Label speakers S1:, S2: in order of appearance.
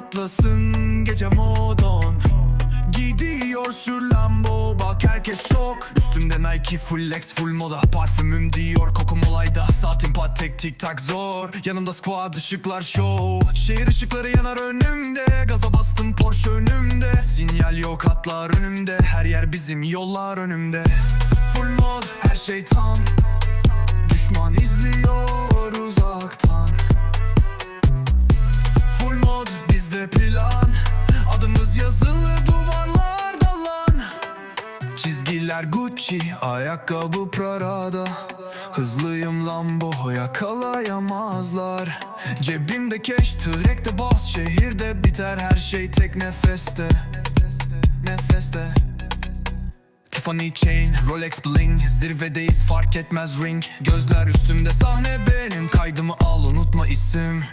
S1: patlasın gece modon Gidiyor sür Lambo bak herkes şok. Üstümde Nike full X full moda. Parfümüm Dior kokum olayda. Saatim patek tik tak zor. Yanımda squad ışıklar show. Şehir ışıkları yanar önümde. Gaza bastım Porsche önümde. Sinyal yok atlar önümde. Her yer bizim yollar önümde. Full mod her şey tam Çizgiler Gucci, ayakkabı Prada'da Hızlıyım Lambo, yakalayamazlar. Cebimde cash, trackte boss Şehirde biter her şey tek nefeste. Nefeste. Tiffany chain, Rolex bling. Zirvedeyiz fark etmez ring. Gözler üstümde sahne benim. Kaydımı al unutma isim